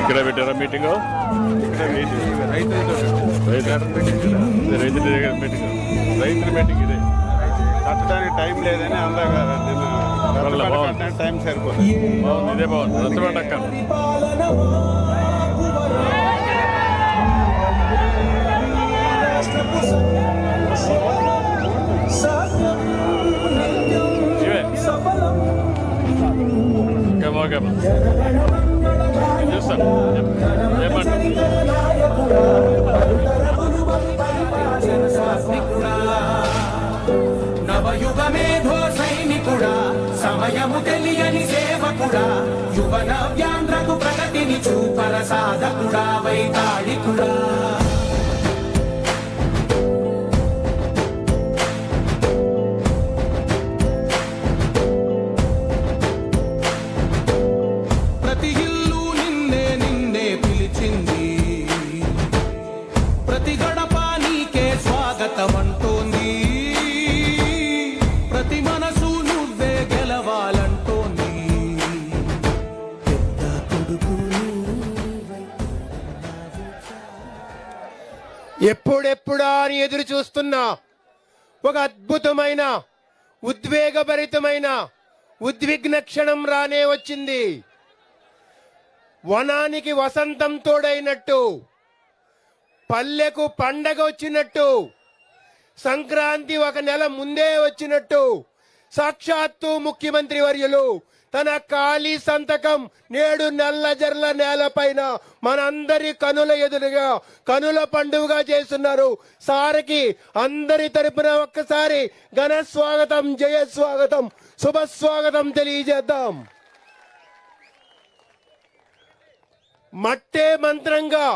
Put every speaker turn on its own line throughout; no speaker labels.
ఇక్కడ పెట్టారా మీటింగ్
రైతులతో
రైతు రైతు దగ్గర మీటింగ్
రైతుల మీటింగ్ ఇదే. కట్టడానికి టైం లేదని. కట్టడానికి టైం సరిపోతుంది
బాగుంది ఇదే బాగుంది. రచ్చబండ ఓకే ఓకే చూస్తాను. ఏమంటారు
నవయుగ మేధో సైనికుడా సమయము తెలియని సేవకుడా యువన వ్యాంధ్రకు ప్రగతిని చూపర సాధకుడా వైతాడు స్వాగతం అంటోంది ప్రతి మనసు నువ్వే గెలవాలంటోంది పెద్ద కొడుకు
ఎప్పుడెప్పుడా అని ఎదురు చూస్తున్నా ఒక అద్భుతమైన ఉద్వేగభరితమైన ఉద్విగ్న క్షణం రానే వచ్చింది. వనానికి వసంతం తోడైనట్టు పల్లెకు పండగ వచ్చినట్టు సంక్రాంతి ఒక నెల ముందే వచ్చినట్టు. సాక్షాత్తు ముఖ్యమంత్రి వర్యులు తన ఖాళీ సంతకం నేడు నల్లజర్ల నేలపైన మనందరి కనుల ఎదురుగా కనుల పండుగ చేస్తున్నారు. సారికి అందరి తరపున ఒక్కసారి ఘన స్వాగతం జయ స్వాగతం శుభ స్వాగతం తెలియజేద్దాం. మట్టే మంత్రంగా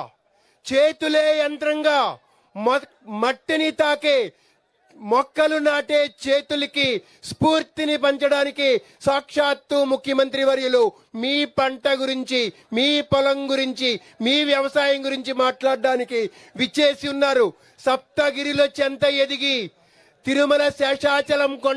చేతులే యంత్రంగా మట్టిని తాకే మొక్కలు నాటే చేతులకి స్ఫూర్తిని పంచడానికి సాక్షాత్తు ముఖ్యమంత్రి వర్యులు మీ పంట గురించి మీ పొలం గురించి మీ వ్యవసాయం గురించి మాట్లాడడానికి విచ్చేసి ఉన్నారు. సప్తగిరిలో చెంత ఎదిగి తిరుమల శేషాచలం కొండ